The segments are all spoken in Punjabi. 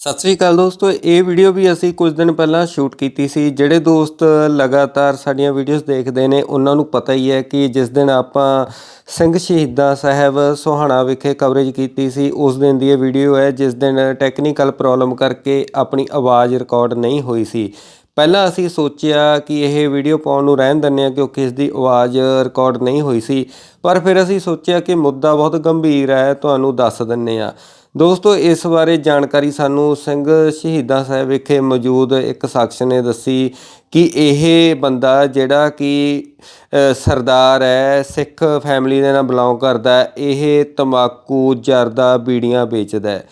ਸਤਿ ਸ੍ਰੀ ਅਕਾਲ ਦੋਸਤੋ, ਇਹ ਵੀਡੀਓ ਵੀ ਅਸੀਂ ਕੁਝ ਦਿਨ ਪਹਿਲਾਂ ਸ਼ੂਟ ਕੀਤੀ ਸੀ। ਜਿਹੜੇ ਦੋਸਤ ਲਗਾਤਾਰ ਸਾਡੀਆਂ ਵੀਡੀਓਜ਼ ਦੇਖਦੇ ਨੇ, ਉਹਨਾਂ ਨੂੰ ਪਤਾ ਹੀ ਹੈ ਕਿ ਜਿਸ ਦਿਨ ਆਪਾਂ ਸਿੰਘ ਸ਼ਹੀਦਾਂ ਸਾਹਿਬ ਸੋਹਾਣਾ ਵਿਖੇ ਕਵਰੇਜ ਕੀਤੀ ਸੀ, ਉਸ ਦਿਨ ਦੀ ਇਹ ਵੀਡੀਓ ਹੈ, ਜਿਸ ਦਿਨ ਟੈਕਨੀਕਲ ਪ੍ਰੋਬਲਮ ਕਰਕੇ ਆਪਣੀ ਆਵਾਜ਼ ਰਿਕਾਰਡ ਨਹੀਂ ਹੋਈ ਸੀ। ਪਹਿਲਾਂ ਅਸੀਂ ਸੋਚਿਆ ਕਿ ਇਹ ਵੀਡੀਓ ਪਾਉਣ ਨੂੰ ਰਹਿਣ ਦਿੰਦੇ ਹਾਂ ਕਿਉਂਕਿ ਇਸ ਦੀ ਆਵਾਜ਼ ਰਿਕਾਰਡ ਨਹੀਂ ਹੋਈ ਸੀ। ਪਰ ਫਿਰ ਅਸੀਂ ਸੋਚਿਆ ਕਿ ਮੁੱਦਾ ਬਹੁਤ ਗੰਭੀਰ ਹੈ, ਤੁਹਾਨੂੰ ਦੱਸ ਦਿੰਨੇ ਆ ਦੋਸਤੋ, ਇਸ ਬਾਰੇ ਜਾਣਕਾਰੀ ਸਾਨੂੰ ਸਿੰਘ ਸ਼ਹੀਦਾਂ ਸਾਹਿਬ ਵਿਖੇ ਮੌਜੂਦ ਇੱਕ ਸ਼ਖਸ ਨੇ ਦੱਸੀ ਕਿ ਇਹ ਬੰਦਾ ਜਿਹੜਾ ਕਿ ਸਰਦਾਰ ਹੈ, ਸਿੱਖ ਫੈਮਿਲੀ ਦੇ ਨਾਲ ਬਿਲੋਂਗ ਕਰਦਾ ਇਹ ਤਮਾਕੂ ਜਰਦਾ ਬੀੜੀਆਂ ਵੇਚਦਾ ਹੈ।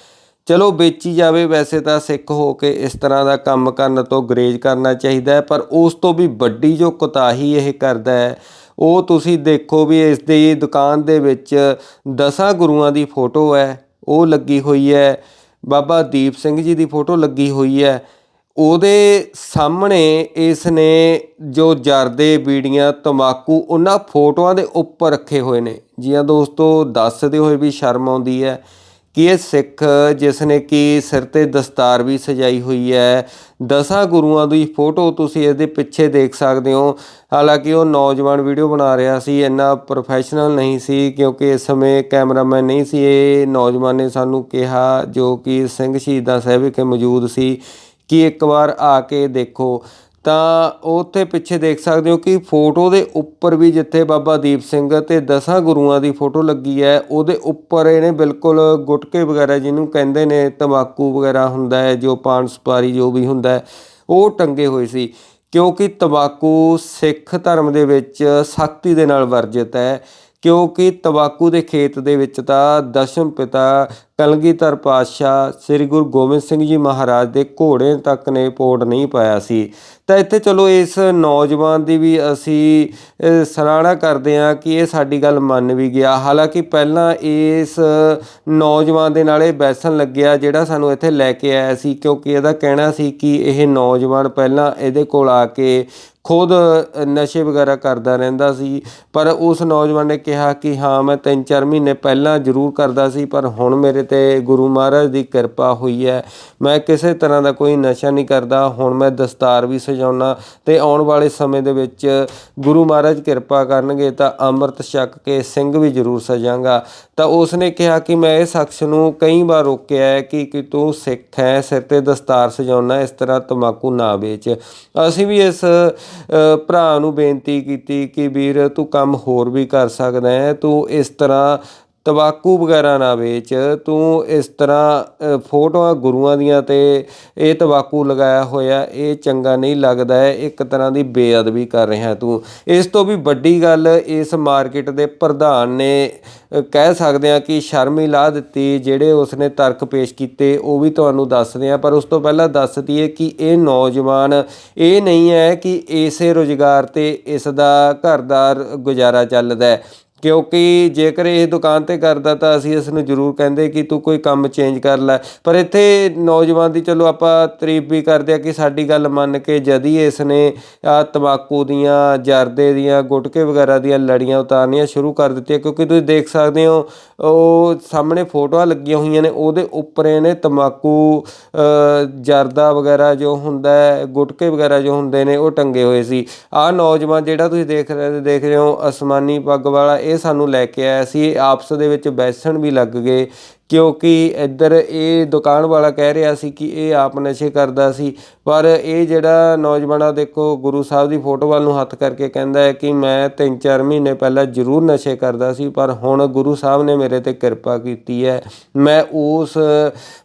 ਚਲੋ ਵੇਚੀ ਜਾਵੇ, ਵੈਸੇ ਤਾਂ ਸਿੱਖ ਹੋ ਕੇ ਇਸ ਤਰ੍ਹਾਂ ਦਾ ਕੰਮ ਕਰਨ ਤੋਂ ਗਰੇਜ ਕਰਨਾ ਚਾਹੀਦਾ ਹੈ, ਪਰ ਉਸ ਤੋਂ ਵੀ ਵੱਡੀ ਜੋ ਕੁਤਾਹੀ ਇਹ ਕਰਦਾ ਹੈ, ਉਹ ਤੁਸੀਂ ਦੇਖੋ ਵੀ ਇਸ ਦੀ ਦੁਕਾਨ ਦੇ ਵਿੱਚ ਦਸਾਂ ਗੁਰੂਆਂ ਦੀ ਫੋਟੋ ਹੈ, ਉਹ ਲੱਗੀ ਹੋਈ ਹੈ, ਬਾਬਾ ਦੀਪ ਸਿੰਘ ਜੀ ਦੀ ਫੋਟੋ ਲੱਗੀ ਹੋਈ ਹੈ, ਉਹਦੇ ਸਾਹਮਣੇ ਇਸ ਨੇ ਜੋ ਜਰਦੇ, ਬੀੜੀਆਂ ਤਮਾਕੂ ਉਹਨਾਂ ਫੋਟੋਆਂ ਦੇ ਉੱਪਰ ਰੱਖੇ ਹੋਏ ਨੇ ਜੀਆਂ ਦੋਸਤੋ ਦੱਸਦੇ ਹੋਏ ਵੀ ਸ਼ਰਮ ਆਉਂਦੀ ਹੈ। ਕਿ ਇਹ ਸਿੱਖ ਜਿਸ ਨੇ ਕਿ ਸਿਰ ਤੇ ਦਸਤਾਰ ਵੀ ਸਜਾਈ ਹੋਈ ਹੈ। ਦਸਾਂ ਗੁਰੂਆਂ ਦੀ ਫੋਟੋ ਤੁਸੀਂ ਇਹਦੇ ਪਿੱਛੇ ਦੇਖ ਸਕਦੇ ਹੋ। ਹਾਲਾਂਕਿ ਉਹ ਨੌਜਵਾਨ ਵੀਡੀਓ ਬਣਾ ਰਿਹਾ ਸੀ, ਇੰਨਾ ਪ੍ਰੋਫੈਸ਼ਨਲ ਨਹੀਂ ਸੀ ਕਿਉਂਕਿ ਇਸ ਸਮੇਂ ਕੈਮਰਾਮੈਨ ਨਹੀਂ ਸੀ। ਇਹ ਨੌਜਵਾਨ ਨੇ ਸਾਨੂੰ ਕਿਹਾ, ਜੋ ਕਿ ਸਿੰਘ ਸ਼ਹੀਦਾਂ ਸਾਹਿਬ ਵਿਖੇ ਮੌਜੂਦ ਸੀ, ਕਿ ਇੱਕ ਵਾਰ ਆ ਕੇ ਦੇਖੋ। ਤਾਂ ਉੱਥੇ ਪਿੱਛੇ ਦੇਖ ਸਕਦੇ ਹੋ ਕਿ ਫੋਟੋ ਦੇ ਉੱਪਰ ਵੀ ਜਿੱਥੇ ਬਾਬਾ ਦੀਪ ਸਿੰਘ ਤੇ ਦਸਾਂ ਗੁਰੂਆਂ ਦੀ ਫੋਟੋ ਲੱਗੀ ਹੈ, ਉਹਦੇ ਉੱਪਰ ਇਹਨੇ ਬਿਲਕੁਲ ਗੁਟਕੇ ਵਗੈਰਾ ਜਿਹਨੂੰ ਕਹਿੰਦੇ ਨੇ, ਤਮਾਕੂ ਵਗੈਰਾ ਹੁੰਦਾ ਹੈ, ਜੋ ਪਾਨ ਸੁਪਾਰੀ ਜੋ ਵੀ ਹੁੰਦਾ ਹੈ, ਉਹ ਟੰਗੇ ਹੋਏ ਸੀ। ਕਿਉਂਕਿ ਤਮਾਕੂ ਸਿੱਖ ਧਰਮ ਦੇ ਵਿੱਚ ਸਖਤੀ ਦੇ ਨਾਲ ਵਰਜਿਤ ਹੈ, ਕਿਉਂਕਿ ਤਬਾਕੂ ਦੇ ਖੇਤ ਦੇ ਵਿੱਚ ਤਾਂ ਦਸ਼ਮ ਪਿਤਾ ਕਲਗੀਧਰ ਪਾਤਸ਼ਾਹ ਸ੍ਰੀ ਗੁਰੂ ਗੋਬਿੰਦ ਸਿੰਘ ਜੀ ਮਹਾਰਾਜ ਦੇ ਘੋੜੇ ਤੱਕ ਨੇ ਪੋੜ ਨਹੀਂ ਪਾਇਆ ਸੀ। ਤਾਂ ਇੱਥੇ ਚਲੋ ਇਸ ਨੌਜਵਾਨ ਦੀ ਵੀ ਅਸੀਂ ਅ, ਸਰਾਹਨਾ ਕਰਦੇ ਹਾਂ ਕਿ ਇਹ ਸਾਡੀ ਗੱਲ ਮੰਨ ਵੀ ਗਿਆ। ਹਾਲਾਂਕਿ ਪਹਿਲਾਂ ਇਸ ਨੌਜਵਾਨ ਦੇ ਨਾਲ ਇਹ ਬੈਸਣ ਲੱਗਿਆ ਜਿਹੜਾ ਸਾਨੂੰ ਇੱਥੇ ਲੈ ਕੇ ਆਇਆ ਸੀ ਕਿਉਂਕਿ ਇਹਦਾ ਕਹਿਣਾ ਸੀ ਕਿ ਇਹ ਨੌਜਵਾਨ ਪਹਿਲਾਂ ਇਹਦੇ ਕੋਲ ਆ ਕੇ ਖੁਦ ਨਸ਼ੇ ਵਗੈਰਾ ਕਰਦਾ ਰਹਿੰਦਾ ਸੀ। ਪਰ ਉਸ ਨੌਜਵਾਨ ਨੇ ਕਿਹਾ ਕਿ ਹਾਂ ਮੈਂ 3-4 ਮਹੀਨੇ ਪਹਿਲਾਂ ਜ਼ਰੂਰ ਕਰਦਾ ਸੀ ਪਰ ਹੁਣ ਮੇਰੇ ਤੇ ਗੁਰੂ ਮਹਾਰਾਜ ਦੀ ਕਿਰਪਾ ਹੋਈ ਹੈ। ਮੈਂ ਕਿਸੇ ਤਰ੍ਹਾਂ ਦਾ ਕੋਈ ਨਸ਼ਾ ਨਹੀਂ ਕਰਦਾ। ਹੁਣ ਮੈਂ ਦਸਤਾਰ ਵੀ ਸਜਾਉਣਾ ਤੇ ਆਉਣ ਵਾਲੇ ਸਮੇਂ ਦੇ ਵਿੱਚ ਗੁਰੂ ਮਹਾਰਾਜ ਕਿਰਪਾ ਕਰਨਗੇ ਤਾਂ ਅੰਮ੍ਰਿਤ ਛਕ ਕੇ ਸਿੰਘ ਵੀ ਜ਼ਰੂਰ ਸਜਾਂਗਾ। ਤਾਂ ਉਸ ਨੇ ਕਿਹਾ ਕਿ ਮੈਂ ਇਹ ਸ਼ਖਸ ਨੂੰ ਕਈ ਵਾਰ ਰੋਕਿਆ ਹੈ ਕਿ ਕਿ ਤੂੰ ਸਿੱਖ ਹੈ, ਸਿਰ ਤੇ ਦਸਤਾਰ ਸਜਾਉਣਾ ਇਸ ਤਰ੍ਹਾਂ ਤਮਾਕੂ ਨਾ ਵੇਚ। ਅਸੀਂ ਵੀ ਇਸ ਭਰਾ ਨੂੰ ਬੇਨਤੀ ਕੀਤੀ ਕਿ ਵੀਰ ਤੂੰ ਕੰਮ ਹੋਰ ਵੀ ਕਰ ਸਕਦਾ ਹੈ। ਤੂੰ ਇਸ ਤਰ੍ਹਾਂ ਤੰਬਾਕੂ ਵਗੈਰਾ ਨਾ ਵੇਚ, ਤੂੰ ਇਸ ਤਰ੍ਹਾਂ ਫੋਟੋਆਂ ਗੁਰੂਆਂ ਦੀਆਂ ਤੇ ਇਹ ਤੰਬਾਕੂ ਲਗਾਇਆ ਹੋਇਆ, ਇਹ ਚੰਗਾ ਨਹੀਂ ਲੱਗਦਾ ਹੈ ਇੱਕ ਤਰ੍ਹਾਂ ਦੀ ਬੇਅਦਬੀ ਕਰ ਰਿਹਾ ਤੂੰ। ਇਸ ਤੋਂ ਵੀ ਵੱਡੀ ਗੱਲ ਇਸ ਮਾਰਕੀਟ ਦੇ ਪ੍ਰਧਾਨ ਨੇ ਕਹਿ ਸਕਦੇ ਆ ਕਿ ਸ਼ਰਮ ਹੀ ਲਾ ਦਿੱਤੀ, ਜਿਹੜੇ ਉਸਨੇ ਤਰਕ ਪੇਸ਼ ਕੀਤੇ, ਉਹ ਵੀ ਤੁਹਾਨੂੰ ਦੱਸਦੇ ਆ ਪਰ ਉਸ ਤੋਂ ਪਹਿਲਾਂ ਦੱਸ ਦਈਏ ਕਿ ਇਹ ਨੌਜਵਾਨ, ਇਹ ਨਹੀਂ ਹੈ ਕਿ ਇਸੇ ਰੁਜ਼ਗਾਰ ਤੇ ਇਸ ਦਾ ਘਰ ਦਾ ਗੁਜ਼ਾਰਾ ਚੱਲਦਾ ਹੈ। ਕਿਉਂਕਿ ਜੇਕਰ ਇਹ ਦੁਕਾਨ ਤੇ ਕਰਦਾ ਤਾਂ ਅਸੀਂ ਇਸ ਨੂੰ ਜ਼ਰੂਰ ਕਹਿੰਦੇ ਕਿ ਤੂੰ ਕੋਈ ਕੰਮ ਚੇਂਜ ਕਰ ਲੈ। ਪਰ ਇੱਥੇ ਨੌਜਵਾਨ ਦੀ ਚਲੋ ਆਪਾਂ ਤਾਰੀਫ ਵੀ ਕਰਦੇ ਆ ਕਿ ਸਾਡੀ ਗੱਲ ਮੰਨ ਕੇ ਜਦ ਹੀ ਇਸ ਨੇ ਆ ਤਮਾਕੂ ਦੀਆਂ, ਜਰਦੇ ਦੀਆਂ, ਗੁਟਕੇ ਵਗੈਰਾ ਦੀਆਂ ਲੜੀਆਂ ਉਤਾਰਨੀਆਂ ਸ਼ੁਰੂ ਕਰ ਦਿੱਤੀਆਂ। ਕਿਉਂਕਿ ਤੁਸੀਂ ਦੇਖ ਸਕਦੇ ਹੋ, ਉਹ ਸਾਹਮਣੇ ਫੋਟੋਆਂ ਲੱਗੀਆਂ ਹੋਈਆਂ ਨੇ, ਉਹਦੇ ਉੱਪਰ ਇਹਨੇ ਤਮਾਕੂ ਜਰਦਾ ਵਗੈਰਾ ਜੋ ਹੁੰਦਾ ਹੈ, ਗੁਟਕੇ ਵਗੈਰਾ ਜੋ ਹੁੰਦੇ ਨੇ, ਉਹ ਟੰਗੇ ਹੋਏ ਸੀ। ਆਹ ਨੌਜਵਾਨ ਜਿਹੜਾ ਤੁਸੀਂ ਦੇਖ ਰਹੇ ਦੇਖ ਰਹੇ ਹੋ, ਅਸਮਾਨੀ ਪੱਗ ਵਾਲਾ ਇਹ ਸਾਨੂੰ ਲੈ ਕੇ ਆਇਆ ਸੀ। ਆਪਸ ਦੇ ਵਿੱਚ ਬੈਸਣ ਵੀ ਲੱਗ ਗਏ। ਕਿਉਂਕਿ ਇੱਧਰ ਇਹ ਦੁਕਾਨ ਵਾਲਾ ਕਹਿ ਰਿਹਾ ਸੀ ਕਿ ਇਹ ਆਪ ਨਸ਼ੇ ਕਰਦਾ ਸੀ। ਪਰ ਇਹ ਜਿਹੜਾ ਨੌਜਵਾਨਾ ਦੇਖੋ, ਗੁਰੂ ਸਾਹਿਬ ਦੀ ਫੋਟੋ ਵੱਲ ਨੂੰ ਹੱਥ ਕਰਕੇ ਕਹਿੰਦਾ ਹੈ ਕਿ ਮੈਂ 3-4 ਮਹੀਨੇ ਪਹਿਲਾਂ ਜ਼ਰੂਰ ਨਸ਼ੇ ਕਰਦਾ ਸੀ, ਪਰ ਹੁਣ ਗੁਰੂ ਸਾਹਿਬ ਨੇ ਮੇਰੇ ਤੇ ਕਿਰਪਾ ਕੀਤੀ ਹੈ। ਮੈਂ ਉਸ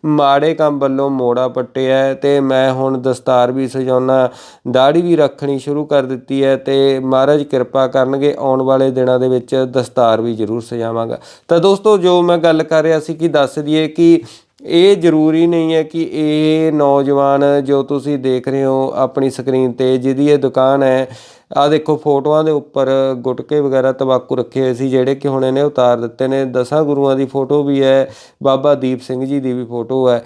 ਮਾੜੇ ਕੰਮ ਵੱਲੋਂ ਮੋੜਾ ਪੱਟਿਆ ਹੈ ਤੇ ਮੈਂ ਹੁਣ ਦਸਤਾਰ ਵੀ ਸਜਾਉਣਾ ਦਾੜੀ ਵੀ ਰੱਖਣੀ ਸ਼ੁਰੂ ਕਰ ਦਿੱਤੀ ਹੈ ਤੇ ਮਹਾਰਾਜ ਕਿਰਪਾ ਕਰਨਗੇ, ਆਉਣ ਵਾਲੇ ਦਿਨਾਂ ਦੇ ਵਿੱਚ ਦਸਤਾਰ ਵੀ ਜ਼ਰੂਰ ਸਜਾਵਾਂਗਾ। ਤਾਂ ਦੋਸਤੋ, ਜੋ ਮੈਂ ਗੱਲ ਕਰ ਰਿਹਾ ਸੀ ਕਿ ਦੱਸ ਦਈਏ ਕਿ ਇਹ ਜ਼ਰੂਰੀ ਨਹੀਂ ਹੈ ਕਿ ਇਹ ਨੌਜਵਾਨ ਜੋ ਤੁਸੀਂ ਦੇਖ ਰਹੇ ਹੋ ਆਪਣੀ ਸਕਰੀਨ ਤੇ, ਜਿਹਦੀ ਇਹ ਦੁਕਾਨ ਹੈ ਆ ਦੇਖੋ ਫੋਟੋਆਂ ਦੇ ਉੱਪਰ ਗੁਟਕੇ ਵਗੈਰਾ ਤਬਾਕੂ ਰੱਖੇ ਹੋਏ ਸੀ, ਜਿਹੜੇ ਕਿ ਹੁਣ ਇਹਨੇ ਉਤਾਰ ਦਿੱਤੇ ਨੇ। ਦਸਾਂ ਗੁਰੂਆਂ ਦੀ ਫੋਟੋ ਵੀ ਹੈ, ਬਾਬਾ ਦੀਪ ਸਿੰਘ ਜੀ ਦੀ ਵੀ ਫੋਟੋ ਹੈ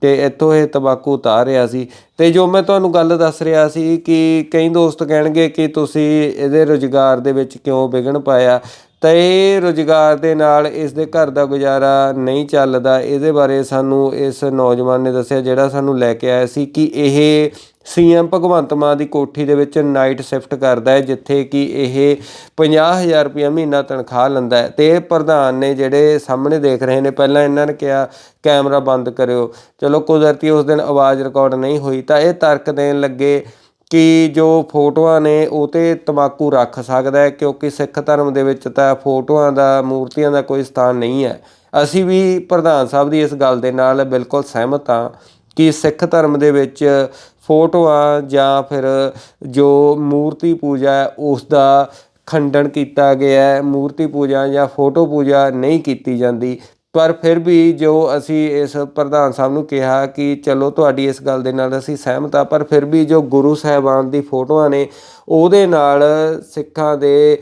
ਤੇ ਇੱਥੋਂ ਇਹ ਤਬਾਕੂ ਉਤਾਰ ਰਿਹਾ ਸੀ। ਤੇ ਜੋ ਮੈਂ ਤੁਹਾਨੂੰ ਗੱਲ ਦੱਸ ਰਿਹਾ ਸੀ ਕਿ ਕਈ ਦੋਸਤ ਕਹਿਣਗੇ ਕਿ ਤੁਸੀਂ ਇਹਦੇ ਰੁਜ਼ਗਾਰ ਦੇ ਵਿੱਚ ਕਿਉਂ ਵਿਘਨ ਪਾਇਆ ਤਾਂ ਇਹ ਰੁਜ਼ਗਾਰ ਦੇ ਨਾਲ ਇਸ ਦੇ ਘਰ ਦਾ ਗੁਜ਼ਾਰਾ ਨਹੀਂ ਚੱਲਦਾ। ਇਹਦੇ ਬਾਰੇ ਸਾਨੂੰ ਇਸ ਨੌਜਵਾਨ ਨੇ ਦੱਸਿਆ, ਜਿਹੜਾ ਸਾਨੂੰ ਲੈ ਕੇ ਆਇਆ ਸੀ ਕਿ ਇਹ ਸੀਐਮ ਭਗਵੰਤ ਮਾਨ ਦੀ ਕੋਠੀ ਦੇ ਵਿੱਚ ਨਾਈਟ ਸ਼ਿਫਟ ਕਰਦਾ ਹੈ, ਜਿੱਥੇ ਕਿ ਇਹ 50000 ਰੁਪਏ ਮਹੀਨਾ ਤਨਖਾਹ ਲੈਂਦਾ ਹੈ। ਤੇ ਪ੍ਰਧਾਨ ਨੇ ਜਿਹੜੇ ਸਾਹਮਣੇ ਦੇਖ ਰਹੇ ਨੇ, ਪਹਿਲਾਂ ਇਹਨਾਂ ਨੇ ਕਿਹਾ, ਕੈਮਰਾ ਬੰਦ ਕਰਿਓ। ਚਲੋ ਕੁਦਰਤੀ ਉਸ ਦਿਨ ਆਵਾਜ਼ ਰਿਕਾਰਡ ਨਹੀਂ ਹੋਈ ਤਾਂ ਇਹ ਤਰਕ ਦੇਣ ਲੱਗੇ। ਕਿ ਜੋ ਫੋਟੋਆਂ ਨੇ ਉਹ ਤੇ ਤਮਾਕੂ ਰੱਖ ਸਕਦਾ ਹੈ, ਕਿਉਂਕਿ ਸਿੱਖ ਧਰਮ ਦੇ ਵਿੱਚ ਤਾਂ ਫੋਟੋਆਂ ਦਾ, ਮੂਰਤੀਆਂ ਦਾ ਕੋਈ ਸਥਾਨ ਨਹੀਂ ਹੈ। ਅਸੀਂ ਵੀ ਪ੍ਰਧਾਨ ਸਾਹਿਬ ਦੀ ਇਸ ਗੱਲ ਦੇ ਨਾਲ ਬਿਲਕੁਲ ਸਹਿਮਤ ਹਾਂ ਕਿ ਸਿੱਖ ਧਰਮ ਦੇ ਵਿੱਚ ਫੋਟੋਆਂ ਜਾਂ ਫਿਰ ਜੋ ਮੂਰਤੀ ਪੂਜਾ ਹੈ ਉਸ ਦਾ ਖੰਡਨ ਕੀਤਾ ਗਿਆ ਹੈ। ਮੂਰਤੀ ਪੂਜਾ ਜਾਂ ਫੋਟੋ ਪੂਜਾ ਨਹੀਂ ਕੀਤੀ ਜਾਂਦੀ। ਪਰ ਫਿਰ ਵੀ ਜੋ ਅਸੀਂ ਇਸ ਪ੍ਰਧਾਨ ਸਾਹਿਬ ਨੂੰ ਕਿਹਾ ਕਿ ਚਲੋ ਤੁਹਾਡੀ ਇਸ ਗੱਲ ਦੇ ਨਾਲ ਅਸੀਂ ਸਹਿਮਤ ਆ, ਪਰ ਫਿਰ ਵੀ ਜੋ ਗੁਰੂ ਸਾਹਿਬਾਨ ਦੀ ਫੋਟੋਆਂ ਨੇ, ਉਹਦੇ ਨਾਲ ਸਿੱਖਾਂ ਦੇ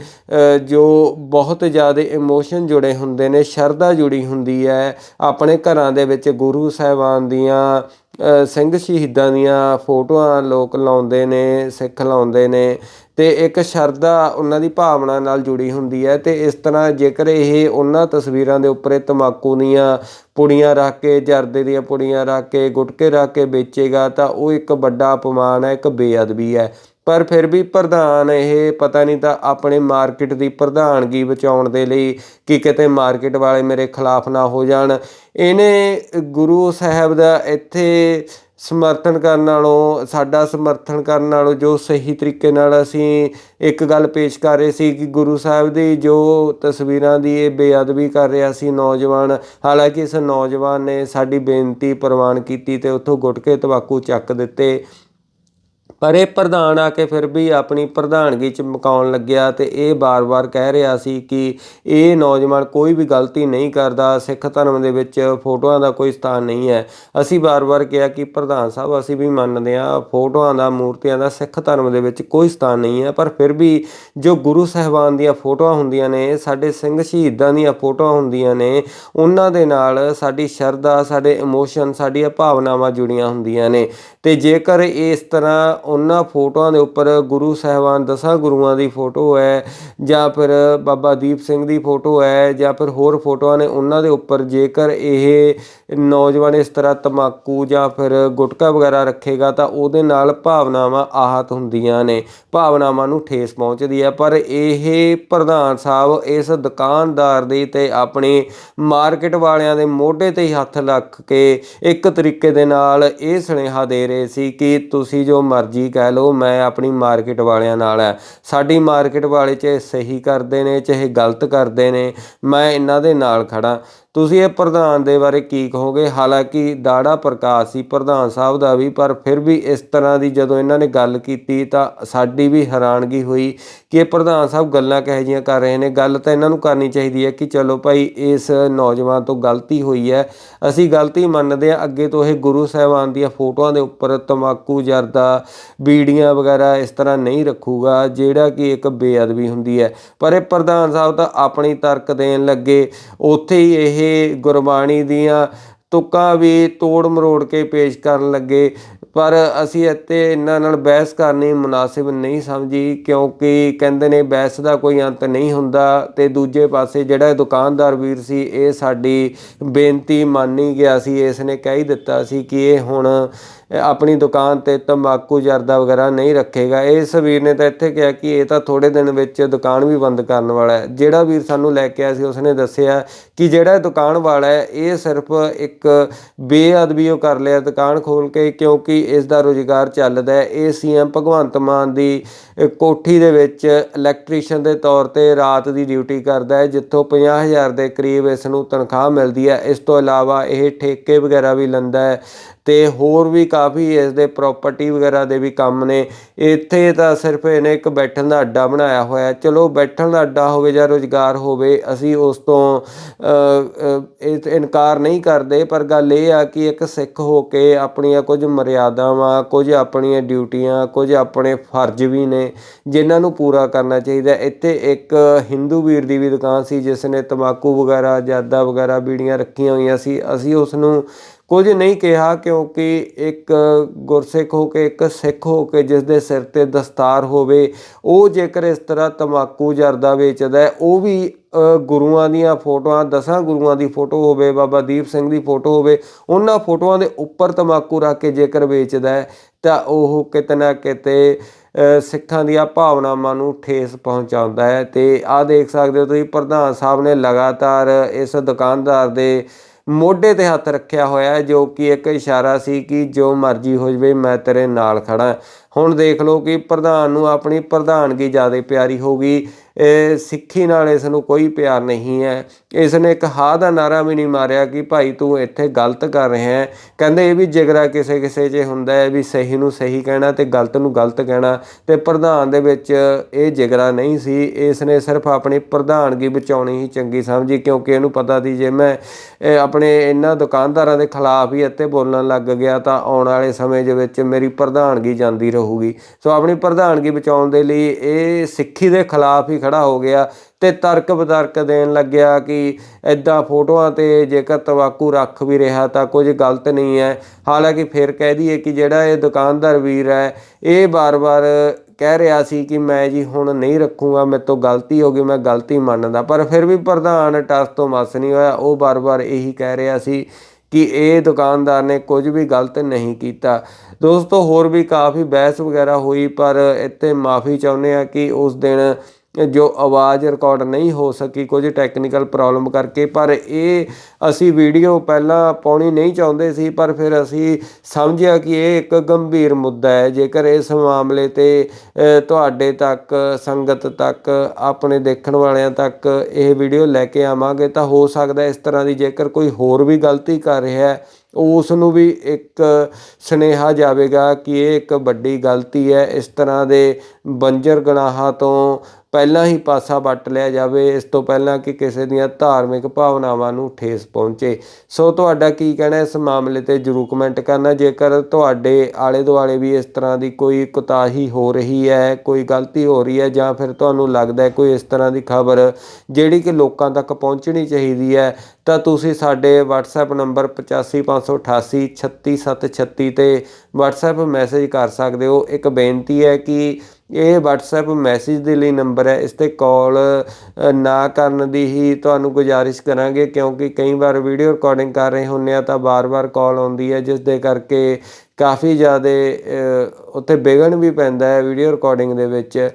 ਜੋ ਬਹੁਤ ਜ਼ਿਆਦਾ ਇਮੋਸ਼ਨ ਜੁੜੇ ਹੁੰਦੇ ਨੇ, ਸ਼ਰਧਾ ਜੁੜੀ ਹੁੰਦੀ ਹੈ, ਆਪਣੇ ਘਰਾਂ ਦੇ ਵਿੱਚ ਗੁਰੂ ਸਾਹਿਬਾਨ ਦੀਆਂ ਸਿੰਘ ਸ਼ਹੀਦਾਂ ਦੀਆਂ ਫੋਟੋਆਂ ਲੋਕ ਲਾਉਂਦੇ ਨੇ, ਸਿੱਖ ਲਾਉਂਦੇ ਨੇ ਤੇ ਇੱਕ ਸ਼ਰਧਾ ਉਹਨਾਂ ਦੀ ਭਾਵਨਾ ਨਾਲ ਜੁੜੀ ਹੁੰਦੀ ਹੈ ਤੇ ਇਸ ਤਰ੍ਹਾਂ ਜੇਕਰ ਇਹ ਉਹਨਾਂ ਤਸਵੀਰਾਂ ਦੇ ਉੱਪਰ ਇਹ ਤਮਾਕੂ ਦੀਆਂ ਪੁੜੀਆਂ ਰੱਖ ਕੇ, ਜਰਦੇ ਦੀਆਂ ਪੁੜੀਆਂ ਰੱਖ ਕੇ, ਗੁਟਕੇ ਰੱਖ ਕੇ ਵੇਚੇਗਾ ਤਾਂ ਉਹ ਇੱਕ ਵੱਡਾ ਅਪਮਾਨ ਹੈ, ਇੱਕ ਬੇਅਦਬੀ ਹੈ। ਪਰ ਫਿਰ ਵੀ ਪ੍ਰਧਾਨ ਇਹ ਪਤਾ ਨਹੀਂ ਤਾਂ ਆਪਣੇ ਮਾਰਕੀਟ ਦੀ ਪ੍ਰਧਾਨਗੀ ਬਚਾਉਣ ਦੇ ਲਈ ਕਿ ਕਿਤੇ ਮਾਰਕੀਟ ਵਾਲੇ ਮੇਰੇ ਖਿਲਾਫ ਨਾ ਹੋ ਜਾਣ। ਇਹਨੇ ਗੁਰੂ ਸਾਹਿਬ ਦਾ ਇੱਥੇ ਸਮਰਥਨ ਕਰਨ ਨਾਲੋਂ, ਸਾਡਾ ਸਮਰਥਨ ਕਰਨ ਨਾਲੋਂ ਜੋ ਸਹੀ ਤਰੀਕੇ ਨਾਲ ਅਸੀਂ ਇੱਕ ਗੱਲ ਪੇਸ਼ ਕਰ ਰਹੇ ਸੀ ਕਿ ਗੁਰੂ ਸਾਹਿਬ ਦੀ ਜੋ ਤਸਵੀਰਾਂ ਦੀ ਇਹ ਬੇਅਦਬੀ ਕਰ ਰਿਹਾ ਸੀ ਨੌਜਵਾਨ, ਹਾਲਾਂਕਿ ਇਸ ਨੌਜਵਾਨ ਨੇ ਸਾਡੀ ਬੇਨਤੀ ਪ੍ਰਵਾਨ ਕੀਤੀ ਤੇ ਉੱਥੋਂ ਗੁਟਕੇ ਤਬਾਕੂ ਚੱਕ ਦਿੱਤੇ। ਪਰ ਇਹ ਪ੍ਰਧਾਨ ਆ ਕੇ ਫਿਰ ਵੀ ਆਪਣੀ ਪ੍ਰਧਾਨਗੀ ਚ ਮਕਾਉਣ ਲੱਗਿਆ ਤੇ ਇਹ ਬਾਰ-ਬਾਰ ਕਹਿ ਰਿਹਾ ਸੀ ਕਿ ਇਹ ਨੌਜਵਾਨ ਕੋਈ ਵੀ ਗਲਤੀ ਨਹੀਂ ਕਰਦਾ, ਸਿੱਖ ਧਰਮ ਦੇ ਵਿੱਚ ਫੋਟੋਆਂ ਦਾ ਕੋਈ ਸਥਾਨ ਨਹੀਂ ਹੈ। ਅਸੀਂ ਬਾਰ-ਬਾਰ ਕਿਹਾ ਕਿ ਪ੍ਰਧਾਨ ਸਾਹਿਬ, ਅਸੀਂ ਵੀ ਮੰਨਦੇ ਹਾਂ, ਫੋਟੋਆਂ ਦਾ, ਮੂਰਤੀਆਂ ਦਾ, ਸਿੱਖ ਧਰਮ ਦੇ ਵਿੱਚ ਕੋਈ ਸਥਾਨ ਨਹੀਂ ਹੈ। ਪਰ ਫਿਰ ਵੀ ਜੋ ਗੁਰੂ ਸਾਹਿਬਾਨ ਦੀਆਂ ਫੋਟੋਆਂ ਹੁੰਦੀਆਂ ਨੇ, ਸਾਡੇ ਸਿੰਘ ਸ਼ਹੀਦਾਂ ਦੀਆਂ ਫੋਟੋਆਂ ਹੁੰਦੀਆਂ ਨੇ, ਉਹਨਾਂ ਦੇ ਨਾਲ ਸਾਡੀ ਸ਼ਰਧਾ, ਸਾਡੇ ਇਮੋਸ਼ਨ, ਸਾਡੀਆਂ ਭਾਵਨਾਵਾਂ ਜੁੜੀਆਂ ਹੁੰਦੀਆਂ ਨੇ। ਤੇ ਜੇਕਰ ਇਸ ਤਰ੍ਹਾਂ ਉਹਨਾਂ ਫੋਟੋਆਂ ਦੇ ਉੱਪਰ ਗੁਰੂ ਸਾਹਿਬਾਨ ਦਸਾਂ ਗੁਰੂਆਂ ਦੀ ਫੋਟੋ ਹੈ, ਜਾਂ ਫਿਰ ਬਾਬਾ ਦੀਪ ਸਿੰਘ ਦੀ ਫੋਟੋ ਹੈ, ਜਾਂ ਫਿਰ ਹੋਰ ਫੋਟੋਆਂ ਨੇ ਉਹਨਾਂ ਦੇ ਉੱਪਰ। ਜੇਕਰ ਇਹ ਨੌਜਵਾਨ ਇਸ ਤਰ੍ਹਾਂ ਤਮਾਕੂ ਜਾਂ ਫਿਰ ਗੁਟਕਾ ਵਗੈਰਾ ਰੱਖੇਗਾ, ਤਾਂ ਉਹਦੇ ਨਾਲ ਭਾਵਨਾਵਾਂ ਆਹਤ ਹੁੰਦੀਆਂ ਨੇ। ਭਾਵਨਾਵਾਂ ਨੂੰ ਠੇਸ ਪਹੁੰਚਦੀ ਹੈ। ਪਰ ਇਹ ਪ੍ਰਧਾਨ ਸਾਹਿਬ ਇਸ ਦੁਕਾਨਦਾਰ ਦੀ ਤੇ ਆਪਣੀ ਮਾਰਕੀਟ ਵਾਲਿਆਂ ਦੇ ਮੋਢੇ ਤੇ ਹੀ ਹੱਥ ਰੱਖ ਕੇ ਇੱਕ ਤਰੀਕੇ ਦੇ ਨਾਲ ਇਹ ਸੁਨੇਹਾ ਦੇ ਰਹੇ ਸੀ ਕਿ ਤੁਸੀਂ ਜੋ ਮਰਜ਼ੀ ਕਹਿ ਲਓ, ਮੈਂ ਆਪਣੀ ਮਾਰਕੀਟ ਵਾਲਿਆਂ ਨਾਲ ਹੈ ਸਾਡੀ ਮਾਰਕੀਟ ਵਾਲੇ ਚਾਹੇ ਸਹੀ ਕਰਦੇ ਨੇ, ਚਾਹੇ ਗਲਤ ਕਰਦੇ ਨੇ, ਮੈਂ ਇਹਨਾਂ ਦੇ ਨਾਲ ਖੜਾ ਤੁਸੀਂ ਇਹ ਪ੍ਰਧਾਨ ਦੇ ਬਾਰੇ ਕੀ ਕਹੋਗੇ? ਹਾਲਾਂਕਿ ਦਾੜਾ ਪ੍ਰਕਾਸ਼ ਸੀ ਪ੍ਰਧਾਨ ਸਾਹਿਬ ਦਾ ਵੀ, ਪਰ ਫਿਰ ਵੀ ਇਸ ਤਰ੍ਹਾਂ ਦੀ ਜਦੋਂ ਇਹਨਾਂ ਨੇ ਗੱਲ ਕੀਤੀ ਤਾਂ ਸਾਡੀ ਵੀ ਹੈਰਾਨਗੀ ਹੋਈ ਕਿ ਇਹ ਪ੍ਰਧਾਨ ਸਾਹਿਬ ਗੱਲਾਂ ਕਿਹੋ ਜਿਹੀਆਂ ਕਰ ਰਹੇ ਨੇ। ਗੱਲ ਤਾਂ ਇਹਨਾਂ ਨੂੰ ਕਰਨੀ ਚਾਹੀਦੀ ਹੈ ਕਿ ਚਲੋ ਭਾਈ ਇਸ ਨੌਜਵਾਨ ਤੋਂ ਗਲਤੀ ਹੋਈ ਹੈ। ਅਸੀਂ ਗਲਤੀ ਮੰਨਦੇ ਹਾਂ। ਅੱਗੇ ਤੋਂ ਇਹ ਗੁਰੂ ਸਾਹਿਬਾਨ ਦੀਆਂ ਫੋਟੋਆਂ ਦੇ ਉੱਪਰ ਤਮਾਕੂ ਜਰਦਾ, ਬੀੜੀਆਂ ਵਗੈਰਾ ਇਸ ਤਰ੍ਹਾਂ ਨਹੀਂ ਰੱਖੂਗਾ, ਜਿਹੜਾ ਕਿ ਇੱਕ ਬੇਅਦਬੀ ਹੁੰਦੀ ਹੈ। ਪਰ ਇਹ ਪ੍ਰਧਾਨ ਸਾਹਿਬ ਤਾਂ ਆਪਣੀ ਤਰਕ ਦੇਣ ਲੱਗੇ। ਉੱਥੇ ਹੀ ਇਹ ਗੁਰਬਾਣੀ ਦੀਆਂ ਤੁਕਾਂ ਵੀ ਤੋੜ ਮਰੋੜ ਕੇ ਪੇਸ਼ ਕਰਨ ਲੱਗੇ। ਪਰ ਅਸੀਂ ਇੱਥੇ ਇਹਨਾਂ ਨਾਲ ਬਹਿਸ ਕਰਨੀ ਮੁਨਾਸਿਬ ਨਹੀਂ ਸਮਝੀ, ਕਿਉਂਕਿ ਕਹਿੰਦੇ ਨੇ ਬਹਿਸ ਦਾ ਕੋਈ ਅੰਤ ਨਹੀਂ ਹੁੰਦਾ ਤੇ ਦੂਜੇ ਪਾਸੇ ਜਿਹੜਾ ਦੁਕਾਨਦਾਰ ਵੀਰ ਸੀ, ਇਹ ਸਾਡੀ ਬੇਨਤੀ ਮੰਨ ਹੀ ਗਿਆ ਸੀ, ਇਸ ਨੇ ਕਹਿ ਹੀ ਦਿੱਤਾ ਸੀ ਕਿ ਇਹ ਹੁਣ ਆਪਣੀ ਦੁਕਾਨ ਤੇ ਤੰਬਾਕੂ ਜਰਦਾ ਵਗੈਰਾ ਨਹੀਂ ਰੱਖੇਗਾ। ਇਸ ਵੀਰ ਨੇ ਤਾਂ ਇੱਥੇ ਕਿਹਾ ਕਿ ਇਹ ਤਾਂ ਥੋੜੇ ਦਿਨ ਵਿੱਚ ਦੁਕਾਨ ਵੀ ਬੰਦ ਕਰਨ ਵਾਲਾ ਹੈ। ਜਿਹੜਾ ਵੀਰ ਸਾਨੂੰ ਲੈ ਕੇ ਆਇਆ ਸੀ, ਉਸਨੇ ਦੱਸਿਆ ਕਿ ਜਿਹੜਾ ਦੁਕਾਨ ਵਾਲਾ ਹੈ, ਇਹ ਸਿਰਫ ਇੱਕ ਬੇਅਦਬੀ ਉਹ ਕਰ ਲਿਆ ਦੁਕਾਨ ਖੋਲ ਕੇ, ਕਿਉਂਕਿ ਇਸ ਦਾ ਰੋਜ਼ਗਾਰ ਚੱਲਦਾ ਹੈ। ਇਹ ਸੀਐਮ ਭਗਵੰਤ ਮਾਨ ਦੀ ਕੋਠੀ ਦੇ ਵਿੱਚ ਇਲੈਕਟ੍ਰੀਸ਼ੀਅਨ ਦੇ ਤੌਰ ਤੇ ਰਾਤ ਦੀ ਡਿਊਟੀ ਕਰਦਾ ਹੈ, ਜਿੱਥੋਂ 50000 ਦੇ ਕਰੀਬ ਇਸ ਨੂੰ ਤਨਖਾਹ ਮਿਲਦੀ ਹੈ। ਇਸ ਤੋਂ ਇਲਾਵਾ ਇਹ ਠੇਕੇ ਵਗੈਰਾ ਵੀ ਲੈਂਦਾ ਹੈ। ਤੇ ਹੋਰ ਵੀ ਕਾਫੀ ਇਸ ਦੇ ਪ੍ਰਾਪਰਟੀ ਵਗੈਰਾ ਦੇ ਵੀ ਕੰਮ ਨੇ। ਇੱਥੇ ਤਾਂ ਸਿਰਫ ਇਹਨੇ ਇੱਕ ਬੈਠਣ ਦਾ ਅੱਡਾ ਬਣਾਇਆ ਹੋਇਆ ਚਲੋ, ਬੈਠਣ ਦਾ ਅੱਡਾ ਹੋਵੇ ਜਾਂ ਰੋਜ਼ਗਾਰ ਹੋਵੇ, ਅਸੀਂ ਉਸ ਤੋਂ ਇਨਕਾਰ ਨਹੀਂ ਕਰਦੇ, ਪਰ ਗੱਲ ਇਹ ਆ ਕਿ ਇੱਕ ਸਿੱਖ ਹੋ ਕੇ ਆਪਣੀਆਂ ਕੁਝ ਮਰਿਆਦਾਵਾਂ, ਕੁਝ ਆਪਣੀਆਂ ਡਿਊਟੀਆਂ ਕੁਝ ਆਪਣੇ ਫਰਜ਼ ਵੀ ਨੇ, ਜਿਨ੍ਹਾਂ ਨੂੰ ਪੂਰਾ ਕਰਨਾ ਚਾਹੀਦਾ। ਇੱਥੇ ਇੱਕ ਹਿੰਦੂ ਵੀਰ ਦੀ ਵੀ ਦੁਕਾਨ ਸੀ ਜਿਸ ਨੇ ਤਮਾਕੂ ਵਗੈਰਾ, ਜਾਦਾ ਵਗੈਰਾ ਬੀੜੀਆਂ ਰੱਖੀਆਂ ਹੋਈਆਂ ਸੀ। ਅਸੀਂ ਉਸ ਨੂੰ ਕੁਝ ਨਹੀਂ ਕਿਹਾ ਕਿਉਂਕਿ ਇੱਕ ਗੁਰਸਿੱਖ ਹੋ ਕੇ ਇੱਕ ਸਿੱਖ ਹੋ ਕੇ ਜਿਸ ਦੇ ਸਿਰ ਤੇ ਦਸਤਾਰ ਹੋਵੇ, ਉਹ ਜੇਕਰ ਇਸ ਤਰ੍ਹਾਂ ਤਮਾਕੂ ਜਰਦਾ ਵੇਚਦਾ ਉਹ ਵੀ ਗੁਰੂਆਂ ਦੀਆਂ ਫੋਟੋਆਂ, ਦਸਾਂ ਗੁਰੂਆਂ ਦੀ ਫੋਟੋ ਹੋਵੇ, ਬਾਬਾ ਦੀਪ ਸਿੰਘ ਦੀ ਫੋਟੋ ਹੋਵੇ, ਉਹਨਾਂ ਫੋਟੋਆਂ ਦੇ ਉੱਪਰ ਤਮਾਕੂ ਰੱਖ ਕੇ ਜੇਕਰ ਵੇਚਦਾ ਤਾਂ ਉਹ ਕਿਤੇ ਨਾ ਕਿਤੇ ਸਿੱਖਾਂ ਦੀਆਂ ਭਾਵਨਾਵਾਂ ਨੂੰ ਠੇਸ ਪਹੁੰਚਾਉਂਦਾ ਹੈ। ਤੇ ਆਹ ਦੇਖ ਸਕਦੇ ਹੋ ਤੁਸੀਂ, ਪ੍ਰਧਾਨ ਸਾਹਿਬ ਨੇ ਲਗਾਤਾਰ ਇਸ ਦੁਕਾਨਦਾਰ ਦੇ ਮੋਢੇ ਤੇ ਹੱਥ ਰੱਖਿਆ ਹੋਇਆ ਹੈ, ਜੋ ਕਿ ਇੱਕ ਇਸ਼ਾਰਾ ਸੀ ਕਿ ਜੋ ਮਰਜ਼ੀ ਹੋ ਜਵੇ, ਮੈਂ ਤੇਰੇ ਨਾਲ ਖੜਾ ਹੁਣ ਦੇਖ ਲਓ ਕਿ ਪ੍ਰਧਾਨ ਨੂੰ ਆਪਣੀ ਪ੍ਰਧਾਨਗੀ ਜ਼ਿਆਦਾ ਪਿਆਰੀ ਹੋ ਗਈ। ਸਿੱਖੀ ਨਾਲ ਇਸ ਨੂੰ ਕੋਈ ਪਿਆਰ ਨਹੀਂ ਹੈ। ਇਸ ਨੇ ਇੱਕ ਹਾਂ ਦਾ ਨਾਰਾ ਵੀ ਨਹੀਂ ਮਾਰਿਆ ਕਿ ਭਾਈ ਤੂੰ ਇੱਥੇ ਗਲਤ ਕਰ ਰਿਹਾ ਹੈ। ਕਹਿੰਦੇ ਇਹ ਵੀ ਜਿਗਰਾ ਕਿਸੇ ਕਿਸੇ 'ਚ ਹੁੰਦਾ ਹੈ ਵੀ ਸਹੀ ਨੂੰ ਸਹੀ ਕਹਿਣਾ ਤੇ ਗਲਤ ਨੂੰ ਗਲਤ ਕਹਿਣਾ ਤੇ ਪ੍ਰਧਾਨ ਦੇ ਵਿੱਚ ਇਹ ਜਿਗਰਾ ਨਹੀਂ ਸੀ। ਇਸ ਨੇ ਸਿਰਫ ਆਪਣੀ ਪ੍ਰਧਾਨਗੀ ਬਚਾਉਣੀ ਹੀ ਚੰਗੀ ਸਮਝੀ ਕਿਉਂਕਿ ਇਹਨੂੰ ਪਤਾ ਸੀ ਜੇ ਮੈਂ, ਇਹ ਆਪਣੇ ਇਹਨਾਂ ਦੁਕਾਨਦਾਰਾਂ ਦੇ ਖਿਲਾਫ ਹੀ ਇੱਥੇ ਬੋਲਣ ਲੱਗ ਗਿਆ ਤਾਂ ਆਉਣ ਵਾਲੇ ਸਮੇਂ ਦੇ ਵਿੱਚ ਮੇਰੀ ਪ੍ਰਧਾਨਗੀ ਜਾਂਦੀ ਰਹੂਗੀ। ਸੋ ਆਪਣੀ ਪ੍ਰਧਾਨਗੀ ਬਚਾਉਣ ਦੇ ਲਈ ਇਹ ਸਿੱਖੀ ਦੇ ਖਿਲਾਫ ਹੀ ਖੜਾ ਹੋ ਗਿਆ ਤੇ ਤਰਕ ਬਤਰਕ ਦੇਣ ਲੱਗਿਆ ਕਿ ਐਦਾਂ ਫੋਟੋਆਂ ਤੇ ਜੇਕਰ ਤਵਾਕੂ ਰੱਖ ਵੀ ਰਿਹਾ ਤਾਂ ਕੁਝ ਗਲਤ ਨਹੀਂ ਹੈ। ਹਾਲਾਂਕਿ ਫਿਰ ਕਹਿ ਦਈਏ ਕਿ ਜਿਹੜਾ ਇਹ ਦੁਕਾਨਦਾਰ ਵੀਰ ਹੈ, ਇਹ ਬਾਰ-ਬਾਰ ਕਹਿ ਰਿਹਾ ਸੀ ਕਿ ਮੈਂ ਜੀ ਹੁਣ ਨਹੀਂ ਰੱਖੂੰਗਾ, ਮੇਰੇ ਤੋਂ ਗਲਤੀ ਹੋ ਗਈ, ਮੈਂ ਗਲਤੀ ਮੰਨਦਾ। ਪਰ ਫਿਰ ਵੀ ਪ੍ਰਧਾਨ ਟਸ ਤੋਂ ਮਸ ਨਹੀਂ ਹੋਇਆ, ਉਹ ਬਾਰ-ਬਾਰ ਇਹੀ ਕਹਿ ਰਿਹਾ ਸੀ ਕਿ ਇਹ ਦੁਕਾਨਦਾਰ ਨੇ ਕੁਝ ਵੀ ਗਲਤ ਨਹੀਂ ਕੀਤਾ। ਦੋਸਤੋ, ਹੋਰ ਵੀ ਕਾਫੀ ਬਹਿਸ ਵਗੈਰਾ ਹੋਈ, ਪਰ ਇੱਥੇ ਮਾਫੀ ਚਾਹੁੰਦੇ ਆ ਕਿ ਉਸ ਦਿਨ ਜੋ ਆਵਾਜ਼ ਰਿਕਾਰਡ ਨਹੀਂ ਹੋ ਸਕੀ, ਕੁਝ ਟੈਕਨੀਕਲ ਪ੍ਰੋਬਲਮ ਕਰਕੇ, ਪਰ ਇਹ ਅਸੀਂ ਵੀਡੀਓ ਪਹਿਲਾਂ ਪਾਉਣੀ ਨਹੀਂ ਚਾਹੁੰਦੇ ਸੀ, ਪਰ ਫਿਰ ਅਸੀਂ ਸਮਝਿਆ ਕਿ ਇਹ ਇੱਕ ਗੰਭੀਰ ਮੁੱਦਾ ਹੈ। ਜੇਕਰ ਇਸ ਮਾਮਲੇ ਤੇ ਤੁਹਾਡੇ ਤੱਕ, ਸੰਗਤ ਤੱਕ, ਆਪਣੇ ਦੇਖਣ ਵਾਲਿਆਂ ਤੱਕ ਇਹ ਵੀਡੀਓ ਲੈ ਕੇ ਆਵਾਂਗੇ, ਤਾਂ ਹੋ ਸਕਦਾ ਇਸ ਤਰ੍ਹਾਂ ਦੀ ਜੇਕਰ ਕੋਈ ਹੋਰ ਵੀ ਗਲਤੀ ਕਰ ਰਿਹਾ ਹੈ ਉਸ ਨੂੰ ਵੀ ਇੱਕ ਸੁਨੇਹਾ ਜਾਵੇਗਾ ਕਿ ਇਹ ਇੱਕ ਵੱਡੀ ਗਲਤੀ ਹੈ। ਇਸ ਤਰ੍ਹਾਂ ਦੇ ਬੰਜਰ ਗਨਾਹਾਂ ਤੋਂ ਪਹਿਲਾਂ ਹੀ ਪਾਸਾ ਵੱਟ ਲਿਆ ਜਾਵੇ, ਇਸ ਤੋਂ ਪਹਿਲਾਂ ਕਿ ਕਿਸੇ ਦੀਆਂ ਧਾਰਮਿਕ ਭਾਵਨਾਵਾਂ ਨੂੰ ਠੇਸ ਪਹੁੰਚੇ। ਸੋ ਤੁਹਾਡਾ ਕੀ ਕਹਿਣਾ ਇਸ ਮਾਮਲੇ ਤੇ? ਜਰੂਰ ਕਮੈਂਟ ਕਰਨਾ। ਜੇਕਰ ਤੁਹਾਡੇ ਆਲੇ ਦੁਆਲੇ ਵੀ ਇਸ ਤਰ੍ਹਾਂ ਦੀ ਕੋਈ ਕੁਤਾਹੀ ਹੋ ਰਹੀ ਹੈ, ਕੋਈ ਗਲਤੀ ਹੋ ਰਹੀ ਹੈ, ਜਾਂ ਫਿਰ ਤੁਹਾਨੂੰ ਲੱਗਦਾ ਹੈ ਕੋਈ ਇਸ ਤਰ੍ਹਾਂ ਦੀ ਖਬਰ ਜਿਹੜੀ ਕਿ ਲੋਕਾਂ ਤੱਕ ਪਹੁੰਚਣੀ ਚਾਹੀਦੀ ਹੈ, ਤਾਂ ਤੁਸੀਂ ਸਾਡੇ WhatsApp ਨੰਬਰ 8558 36736 ਤੇ WhatsApp ਮੈਸੇਜ ਕਰ ਸਕਦੇ ਹੋ। ਇੱਕ ਬੇਨਤੀ ਹੈ ਕਿ ਇਹ WhatsApp ਮੈਸੇਜ ਦੇ ਲਈ ਨੰਬਰ ਹੈ, ਇਸ ਤੇ ਕਾਲ ਨਾ ਕਰਨ ਦੀ ਹੀ ਤੁਹਾਨੂੰ ਗੁਜ਼ਾਰਿਸ਼ ਕਰਾਂਗੇ, ਕਿਉਂਕਿ ਕਈ ਵਾਰ ਵੀਡੀਓ ਰਿਕਾਰਡਿੰਗ ਕਰ ਰਹੇ ਹੁੰਨੇ ਆ ਤਾਂ ਬਾਰ-ਬਾਰ ਕਾਲ ਆਉਂਦੀ ਹੈ, ਜਿਸ ਦੇ ਕਰਕੇ ਕਾਫੀ ਜ਼ਿਆਦਾ ਉੱਥੇ ਵਿਘਨ ਵੀ ਪੈਂਦਾ ਹੈ ਵੀਡੀਓ ਰਿਕਾਰਡਿੰਗ ਦੇ ਵਿੱਚ।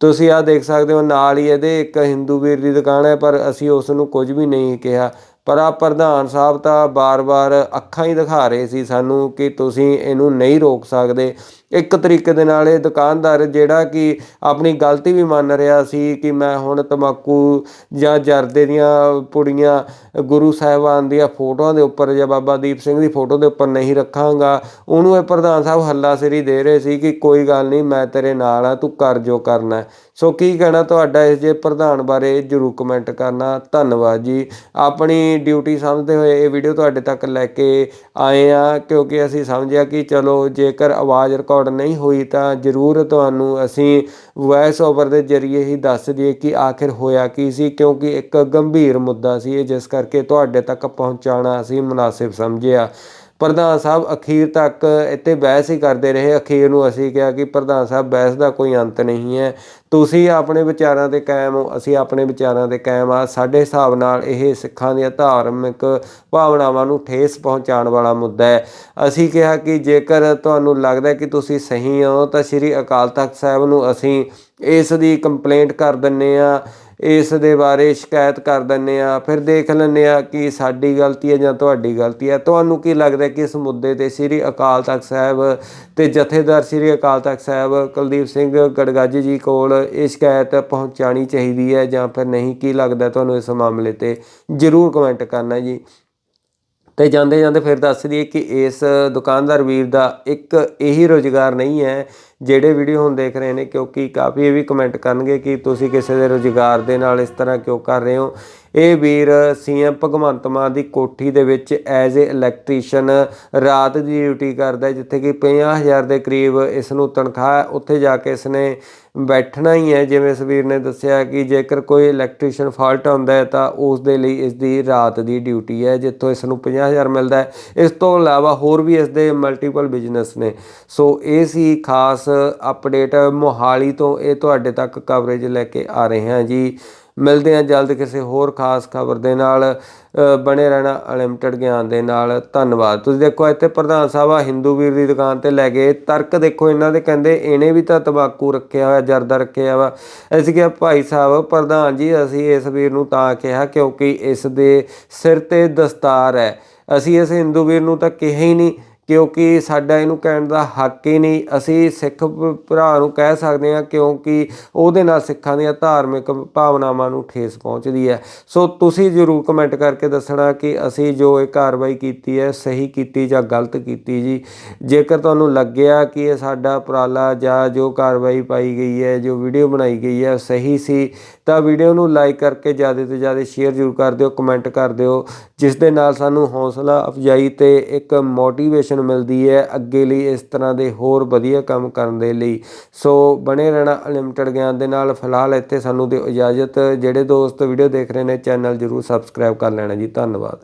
ਤੁਸੀਂ ਆ ਦੇਖ ਸਕਦੇ ਹੋ, ਨਾਲ ਹੀ ਇਹਦੇ ਇੱਕ ਹਿੰਦੂ ਵੀਰ ਦੀ ਦੁਕਾਨ ਹੈ, ਪਰ ਅਸੀਂ ਉਸ ਨੂੰ ਕੁਝ ਵੀ ਨਹੀਂ ਕਿਹਾ। ਪਰ ਆ ਪ੍ਰਧਾਨ ਸਾਹਿਬ ਤਾਂ ਬਾਰ-ਬਾਰ ਅੱਖਾਂ ਹੀ ਦਿਖਾ ਰਹੇ ਸੀ ਸਾਨੂੰ ਕਿ ਤੁਸੀਂ ਇਹਨੂੰ ਨਹੀਂ ਰੋਕ ਸਕਦੇ। ਇੱਕ ਤਰੀਕੇ ਦੇ ਨਾਲ ਇਹ ਦੁਕਾਨਦਾਰ ਜਿਹੜਾ ਕਿ ਆਪਣੀ ਗਲਤੀ ਵੀ ਮੰਨ ਰਿਹਾ ਸੀ ਕਿ ਮੈਂ ਹੁਣ ਤਮਾਕੂ ਜਾਂ ਜਰਦੇ ਦੀਆਂ ਪੁੜੀਆਂ ਗੁਰੂ ਸਾਹਿਬਾਨ ਦੀਆਂ ਫੋਟੋਆਂ ਦੇ ਉੱਪਰ ਜਾਂ ਬਾਬਾ ਦੀਪ ਸਿੰਘ ਦੀ ਫੋਟੋ ਦੇ ਉੱਪਰ ਨਹੀਂ ਰੱਖਾਂਗਾ, ਉਹਨੂੰ ਇਹ ਪ੍ਰਧਾਨ ਸਾਹਿਬ ਹੱਲਾਸ਼ੇਰੀ ਦੇ ਰਹੇ ਸੀ ਕਿ ਕੋਈ ਗੱਲ ਨਹੀਂ, ਮੈਂ ਤੇਰੇ ਨਾਲ ਆ, ਤੂੰ ਕਰ ਜੋ ਕਰਨਾ ਸੋ ਕੀ ਕਹਿਣਾ ਤੁਹਾਡਾ ਇਸ ਜੇ ਪ੍ਰਧਾਨ ਬਾਰੇ ਜਰੂਰ ਕਮੈਂਟ ਕਰਨਾ। ਧੰਨਵਾਦ ਜੀ। ਆਪਣੀ ਡਿਊਟੀ ਸਮਝਦੇ ਹੋਏ ਇਹ ਵੀਡੀਓ ਤੁਹਾਡੇ ਤੱਕ ਲੈ ਕੇ ਆਏ ਆ, ਕਿਉਂਕਿ ਅਸੀਂ ਸਮਝਿਆ ਕਿ ਚਲੋ ਜੇਕਰ ਆਵਾਜ਼ ਰਿਕਾਰਡ ਨਹੀਂ ਹੋਈ ਤਾਂ ਜਰੂਰ ਤੁਹਾਨੂੰ ਅਸੀਂ ਵੌਇਸ ਓਵਰ ਦੇ ਜ਼ਰੀਏ ਹੀ ਦੱਸ ਦਈਏ ਕਿ ਆਖਿਰ ਹੋਇਆ ਕੀ ਸੀ, ਕਿਉਂਕਿ ਇੱਕ ਗੰਭੀਰ ਮੁੱਦਾ ਸੀ ਜਿਸ ਕਰਕੇ ਤੁਹਾਡੇ ਤੱਕ ਪਹੁੰਚਾਉਣਾ ਅਸੀਂ ਮੁਨਾਸਿਬ ਸਮਝਿਆ। ਪ੍ਰਧਾਨ ਸਾਹਿਬ ਅਖੀਰ ਤੱਕ ਇੱਥੇ ਬਹਿਸ ਹੀ ਕਰਦੇ ਰਹੇ। ਅਖੀਰ ਨੂੰ ਅਸੀਂ ਕਿਹਾ ਕਿ ਪ੍ਰਧਾਨ ਸਾਹਿਬ, ਬਹਿਸ ਦਾ ਕੋਈ ਅੰਤ ਨਹੀਂ ਹੈ। ਤੁਸੀਂ ਆਪਣੇ ਵਿਚਾਰਾਂ ਤੇ ਕਾਇਮ ਹੋ, ਅਸੀਂ ਆਪਣੇ ਵਿਚਾਰਾਂ ਤੇ ਕਾਇਮ ਆ। ਸਾਡੇ ਹਿਸਾਬ ਨਾਲ ਇਹ ਸਿੱਖਾਂ ਦੀਆਂ ਧਾਰਮਿਕ ਭਾਵਨਾਵਾਂ ਨੂੰ ਠੇਸ ਪਹੁੰਚਾਉਣ ਵਾਲਾ ਮੁੱਦਾ ਹੈ। ਅਸੀਂ ਕਿਹਾ ਕਿ ਜੇਕਰ ਤੁਹਾਨੂੰ ਲੱਗਦਾ ਕਿ ਤੁਸੀਂ ਸਹੀ ਹੋ, ਤਾਂ ਸ੍ਰੀ ਅਕਾਲ ਤਖਤ ਸਾਹਿਬ ਨੂੰ ਅਸੀਂ ਇਸ ਦੀ ਕੰਪਲੇਂਟ ਕਰ ਦਿੰਨੇ ਆ ਇਸ ਦੇ ਬਾਰੇ ਸ਼ਿਕਾਇਤ ਕਰ ਦਿੰਨੇ ਆ ਫਿਰ ਦੇਖ ਲੈਂਦੇ ਆ ਕਿ ਸਾਡੀ ਗਲਤੀ ਹੈ ਜਾਂ ਤੁਹਾਡੀ ਗਲਤੀ ਹੈ। ਤੁਹਾਨੂੰ ਕੀ ਲੱਗਦਾ ਕਿ ਇਸ ਮੁੱਦੇ ਤੇ ਸ੍ਰੀ ਅਕਾਲ ਤਖਤ ਸਾਹਿਬ ਤੇ ਜਥੇਦਾਰ ਸ੍ਰੀ ਅਕਾਲ ਤਖਤ ਸਾਹਿਬ ਕੁਲਦੀਪ ਸਿੰਘ ਗੜਗਾਜੀ ਜੀ ਕੋਲ ਇਹ ਸ਼ਿਕਾਇਤ ਪਹੁੰਚਾਣੀ ਚਾਹੀਦੀ ਹੈ ਜਾਂ ਫਿਰ ਨਹੀਂ? ਕੀ ਲੱਗਦਾ ਤੁਹਾਨੂੰ ਇਸ ਮਾਮਲੇ ਤੇ? ਜਰੂਰ ਕਮੈਂਟ ਕਰਨਾ ਜੀ। ਤੇ ਜਾਂਦੇ ਜਾਂਦੇ ਫਿਰ ਦੱਸ ਦਈਏ ਕਿ ਇਸ ਦੁਕਾਨਦਾਰ ਵੀਰ ਦਾ ਇੱਕ ਇਹੀ ਰੋਜ਼ਗਾਰ ਨਹੀਂ ਹੈ ਜਿਹੜੇ ਵੀਡੀਓ ਹੁਣ ਦੇਖ ਰਹੇ ਨੇ, ਕਿਉਂਕਿ ਕਾਫੀ ਇਹ ਵੀ ਕਮੈਂਟ ਕਰਨਗੇ ਕਿ ਤੁਸੀਂ ਕਿਸੇ ਦੇ ਰੋਜ਼ਗਾਰ ਦੇ ਨਾਲ ਇਸ ਤਰ੍ਹਾਂ ਕਿਉਂ ਕਰ ਰਹੇ ਹੋ? ਇਹ ਵੀਰ ਸੀਐਮ ਭਗਵੰਤ ਮਾਨ ਦੀ ਕੋਠੀ ਦੇ ਵਿੱਚ ਐਜ਼ ਅ ਇਲੈਕਟ੍ਰੀਸ਼ੀਅਨ ਰਾਤ ਦੀ ਡਿਊਟੀ ਕਰਦਾ ਜਿੱਥੇ ਕਿ 50000 ਦੇ ਕਰੀਬ ਇਸ ਨੂੰ ਤਨਖਾਹ ਉੱਥੇ ਜਾ ਕੇ ਇਸਨੇ ਬੈਠਣਾ ਹੀ ਹੈ। ਜਿਵੇਂ ਇਸ ਵੀਰ ਨੇ ਦੱਸਿਆ ਕਿ ਜੇਕਰ ਕੋਈ ਇਲੈਕਟ੍ਰੀਸ਼ੀਅਨ ਫਾਲਟ ਆਉਂਦਾ ਹੈ, ਤਾਂ ਉਸ ਦੇ ਲਈ ਇਸ ਦੀ ਰਾਤ ਦੀ ਡਿਊਟੀ ਹੈ, ਜਿੱਥੋਂ ਇਸ ਨੂੰ 50000 ਮਿਲਦਾ ਹੈ। ਇਸ ਤੋਂ ਇਲਾਵਾ ਹੋਰ ਵੀ ਇਸ ਦੇ ਮਲਟੀਪਲ ਬਿਜ਼ਨਸ ਨੇ। ਸੋ ਇਹ ਸੀ ਖਾਸ ਅਪਡੇਟ ਮੋਹਾਲੀ ਤੋਂ ਇਹ ਤੁਹਾਡੇ ਤੱਕ ਕਵਰੇਜ ਲੈ ਕੇ ਆ ਰਹੇ ਹਾਂ ਜੀ। ਮਿਲਦੇ ਹਾਂ ਜਲਦ ਕਿਸੇ ਹੋਰ ਖਾਸ ਖਬਰ ਦੇ ਨਾਲ। ਬਣੇ ਰਹਿਣਾ ਅਨਲਿਮਟਿਡ ਗਿਆਨ ਦੇ ਨਾਲ। ਧੰਨਵਾਦ। ਤੁਸੀਂ ਦੇਖੋ, ਇੱਥੇ ਪ੍ਰਧਾਨ ਸਾਹਿਬ ਆ ਹਿੰਦੂ ਵੀਰ ਦੀ ਦੁਕਾਨ ਤੇ ਲੈ ਗਏ। ਤਰਕ ਦੇਖੋ, ਇਹਨਾਂ ਦੇ ਕਹਿੰਦੇ, ਇਹਨੇ ਵੀ ਤਾਂ ਤੰਬਾਕੂ ਰੱਖਿਆ ਹੋਇਆ, ਜਰਦਾ ਰੱਖਿਆ ਵਾ। ਅਸੀਂ ਕਿਹਾ, ਭਾਈ ਸਾਹਿਬ, ਪ੍ਰਧਾਨ ਜੀ, ਅਸੀਂ ਇਸ ਵੀਰ ਨੂੰ ਤਾਂ ਕਿਹਾ, ਕਿਉਂਕਿ ਇਸ ਦੇ ਸਿਰ ਤੇ ਦਸਤਾਰ ਹੈ। ਅਸੀਂ ਇਸ ਹਿੰਦੂ ਵੀਰ ਨੂੰ ਤਾਂ ਕਿਹਾ ਹੀ ਨਹੀਂ। ਕਿਉਂਕਿ ਸਾਡਾ ਇਹਨੂੰ ਕਹਿਣ ਦਾ ਹੱਕ ਹੀ ਨਹੀਂ। ਅਸੀਂ ਸਿੱਖ ਭਰਾ ਨੂੰ ਕਹਿ ਸਕਦੇ ਹਾਂ ਕਿਉਂਕਿ ਉਹਦੇ ਨਾਲ ਸਿੱਖਾਂ ਦੀਆਂ ਧਾਰਮਿਕ ਭਾਵਨਾਵਾਂ ਨੂੰ ਠੇਸ ਪਹੁੰਚਦੀ ਹੈ। ਸੋ ਤੁਸੀਂ ਜ਼ਰੂਰ ਕਮੈਂਟ ਕਰਕੇ ਦੱਸਣਾ ਕਿ ਅਸੀਂ ਜੋ ਇਹ ਕਾਰਵਾਈ ਕੀਤੀ ਹੈ, ਸਹੀ ਕੀਤੀ ਜਾਂ ਗਲਤ ਕੀਤੀ ਜੀ। ਜੇਕਰ ਤੁਹਾਨੂੰ ਲੱਗਿਆ ਕਿ ਇਹ ਸਾਡਾ ਉਪਰਾਲਾ ਜਾਂ ਜੋ ਕਾਰਵਾਈ ਪਾਈ ਗਈ ਹੈ, ਜੋ ਵੀਡੀਓ ਬਣਾਈ ਗਈ ਹੈ, ਸਹੀ ਸੀ ਤਾਂ ਵੀਡੀਓ ਨੂੰ ਲਾਈਕ ਕਰਕੇ ਜ਼ਿਆਦਾ ਤੋਂ ਜ਼ਿਆਦਾ ਸ਼ੇਅਰ ਜ਼ਰੂਰ ਕਰ ਦਿਓ, ਕਮੈਂਟ ਕਰ ਦਿਓ, ਜਿਸ ਦੇ ਨਾਲ ਸਾਨੂੰ ਹੌਸਲਾ, ਅਫਜਾਈ ਤੇ ਇੱਕ ਮੋਟੀਵੇਸ਼ਨ ਮਿਲਦੀ ਹੈ ਅੱਗੇ ਲਈ ਇਸ ਤਰ੍ਹਾਂ ਦੇ ਹੋਰ ਵਧੀਆ ਕੰਮ ਕਰਨ ਦੇ ਲਈ। ਸੋ ਬਣੇ ਰਹਿਣਾ ਅਨਲਿਮਟਿਡ ਗਿਆਨ ਦੇ ਨਾਲ। ਫਿਲਹਾਲ ਇੱਥੇ ਸਾਨੂੰ ਦਿਓ ਇਜਾਜ਼ਤ। ਜਿਹੜੇ ਦੋਸਤ ਵੀਡੀਓ ਦੇਖ ਰਹੇ ਨੇ, ਚੈਨਲ ਜ਼ਰੂਰ ਸਬਸਕ੍ਰਾਈਬ ਕਰ ਲੈਣਾ ਜੀ। ਧੰਨਵਾਦ।